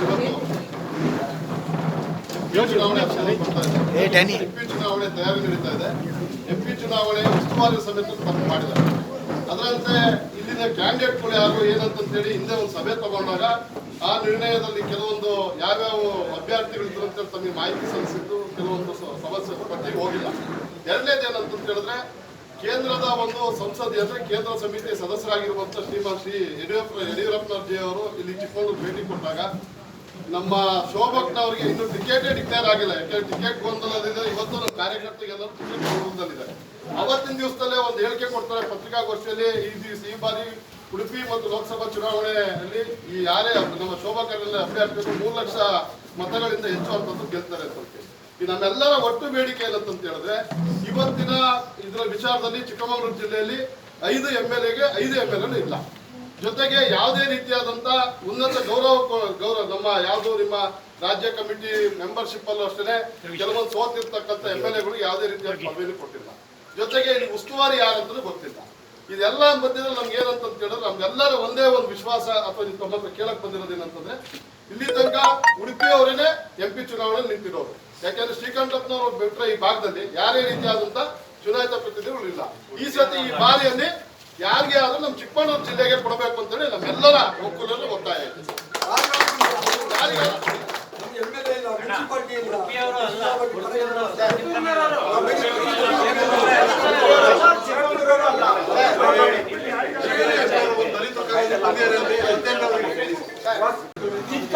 ಚುನಾವಣೆ ಎಂಪಿ ಚುನಾವಣೆ ತಯಾರಿ ನಡೀತಾ ಇದೆ. ಎಂಪಿ ಚುನಾವಣೆ ಉಸ್ತುವಾರಿ ಸಮಿತಿ ಮಾಡಿದ್ದಾರೆ ಅದರಂತೆ ಇಲ್ಲಿನ ಕ್ಯಾಂಡಿಡೇಟ್ಗಳು ಯಾರು ಏನಂತೇಳಿ ಹಿಂದೆ ಒಂದು ಸಭೆ ತಗೊಂಡಾಗ ಆ ನಿರ್ಣಯದಲ್ಲಿ ಕೆಲವೊಂದು ಯಾವ್ಯಾವ ಅಭ್ಯರ್ಥಿಗಳಿದ್ರು ಅಂತ ತಮಗೆ ಮಾಹಿತಿ ಸಲ್ಲಿಸಿದ್ದು ಕೆಲವೊಂದು ಸಮಸ್ಯೆ ಪಟ್ಟಿ ಹೋಗಿಲ್ಲ. ಎರಡನೇದು ಏನಂತ ಹೇಳಿದ್ರೆ ಕೇಂದ್ರದ ಒಂದು ಸಂಸದ ಅಂದ್ರೆ ಕೇಂದ್ರ ಸಮಿತಿ ಸದಸ್ಯರಾಗಿರುವಂತ ಶ್ರೀಮಾನ್ ಶ್ರೀ ಯಡಿಯೂರಪ್ಪ ಯಡಿಯೂರಪ್ಪನರ್ಜಿ ಅವರು ಇಲ್ಲಿ ಚಿಕ್ಕೋಡು ಭೇಟಿ ಕೊಟ್ಟಾಗ ನಮ್ಮ ಶೋಭಕ್ನವರಿಗೆ ಇನ್ನು ಟಿಕೆಟೇ ಡಿಕ್ಲೇರ್ ಆಗಿಲ್ಲ. ಯಾಕೆಂದ್ರೆ ಟಿಕೆಟ್ ಗೊಂದಲದಿದೆ ಇವತ್ತು ನಮ್ಮ ಕಾರ್ಯಕರ್ತರಿಗೆಲ್ಲರೂ ಟಿಕೆಟ್ ಗೊಂದಲದಲ್ಲಿದೆ ಅವತ್ತಿನ ದಿವಸದಲ್ಲೇ ಒಂದು ಹೇಳಿಕೆ ಕೊಡ್ತಾರೆ ಪತ್ರಿಕಾಗೋಷ್ಠಿಯಲ್ಲಿ ಈ ದಿವಸ ಈ ಬಾರಿ ಉಡುಪಿ ಮತ್ತು ಲೋಕಸಭಾ ಚುನಾವಣೆಯಲ್ಲಿ ಈ ಯಾರೇ ನಮ್ಮ ಶೋಭಕರಲ್ಲಿ ಅಭ್ಯರ್ಥಿಗಳು ಮೂರು ಲಕ್ಷ ಮತಗಳಿಂದ ಹೆಚ್ಚು ಅಂತಂದು ಗೆಲ್ತಾರೆ ಅಂತ ಹೇಳಿ. ಈ ನಮ್ಮೆಲ್ಲರ ಒಟ್ಟು ಬೇಡಿಕೆ ಏನಂತ ಹೇಳಿದ್ರೆ, ಇವತ್ತಿನ ಇದರ ವಿಚಾರದಲ್ಲಿ ಚಿಕ್ಕಮಗಳೂರು ಜಿಲ್ಲೆಯಲ್ಲಿ ಐದು ಎಂ ಎಲ್ ಎಗೆ ಐದು ಎಂ ಎಲ್ ಇಲ್ಲ. ಜೊತೆಗೆ ಯಾವುದೇ ರೀತಿಯಾದಂತ ಉನ್ನತ ಗೌರವ ಗೌರವ ನಮ್ಮ ಯಾವುದು ನಿಮ್ಮ ರಾಜ್ಯ ಕಮಿಟಿ ಮೆಂಬರ್ಶಿಪ್ ಅಲ್ಲೂ ಅಷ್ಟೇ ಕೆಲವೊಂದು ಸೋತಿರ್ತಕ್ಕಂಥ ಎಂ ಎಲ್ ಎಗಳು ಯಾವುದೇ ಪದವಿಯನ್ನು ಕೊಟ್ಟಿಲ್ಲ. ಜೊತೆಗೆ ಇಲ್ಲಿ ಉಸ್ತುವಾರಿ ಯಾರಂತಲೂ ಗೊತ್ತಿಲ್ಲ. ಇದೆಲ್ಲ ಮಧ್ಯದಲ್ಲಿ ನಮ್ಗೆ ಏನಂತ ಹೇಳಿದ್ರೆ ನಮ್ಗೆಲ್ಲರ ಒಂದೇ ಒಂದು ವಿಶ್ವಾಸ ಅಥವಾ ನಿಮ್ಮ ತಮ್ಮ ಕೇಳಕ್ ಬಂದಿರೋದು ಏನಂತಂದ್ರೆ ಇಲ್ಲಿ ತನಕ ಉಡುಪಿ ಅವರೇನೆ ಎಂ ಪಿ ಚುನಾವಣೆ ನಿಂತಿರೋರು. ಯಾಕಂದ್ರೆ ಶ್ರೀಕಂಠಪ್ಪನವರು ಬಿಟ್ಟರೆ ಈ ಭಾಗದಲ್ಲಿ ಯಾರೇ ರೀತಿಯಾದಂತ ಚುನಾಯಿತ ಪ್ರತಿನಿಧಿಗಳು ಇಲ್ಲ. ಈ ಸತಿ ಈ ಬಾರಿಯಲ್ಲಿ ಯಾರಿಗೆ ಆದ್ರೂ ನಮ್ಮ ಚಿಕ್ಕಮಗಳೂರು ಜಿಲ್ಲೆಗೆ ಕೊಡಬೇಕು ಅಂತೇಳಿ ನಮ್ಮೆಲ್ಲರ ಒಕ್ಕೂಲಲ್ಲಿ ಒತ್ತಾಯ ಇದೆ ದಲಿತ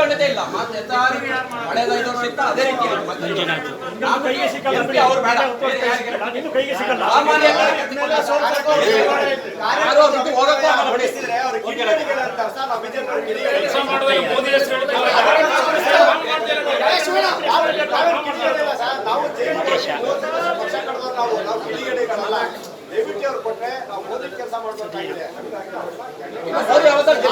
ಕಾಯ್ದೆ ಇಲ್ಲ. ಮತ್ತೆ ಎತ್ತಾರು ಕಳೆದ ಐದು ವರ್ಷದಿಂದ ಅದೇ ರೀತಿ ನಾವು ಕೈಗೆ MP ಅವ್ರು ಬೇಡ. ಸಾಮಾನ್ಯ ಕಾರ್ಯಕರ್ತರೆಲ್ಲ ಸೋಲ್ತಾರೆ. ಯಾರು ಅವ್ರ ಜೊತೆ ಹೋಗಕ್ಕೂ ಆಗಲ್ಲ. ಬಿಡಿ. ಮೋದಿ ಕೆಲಸ ತಂದೆ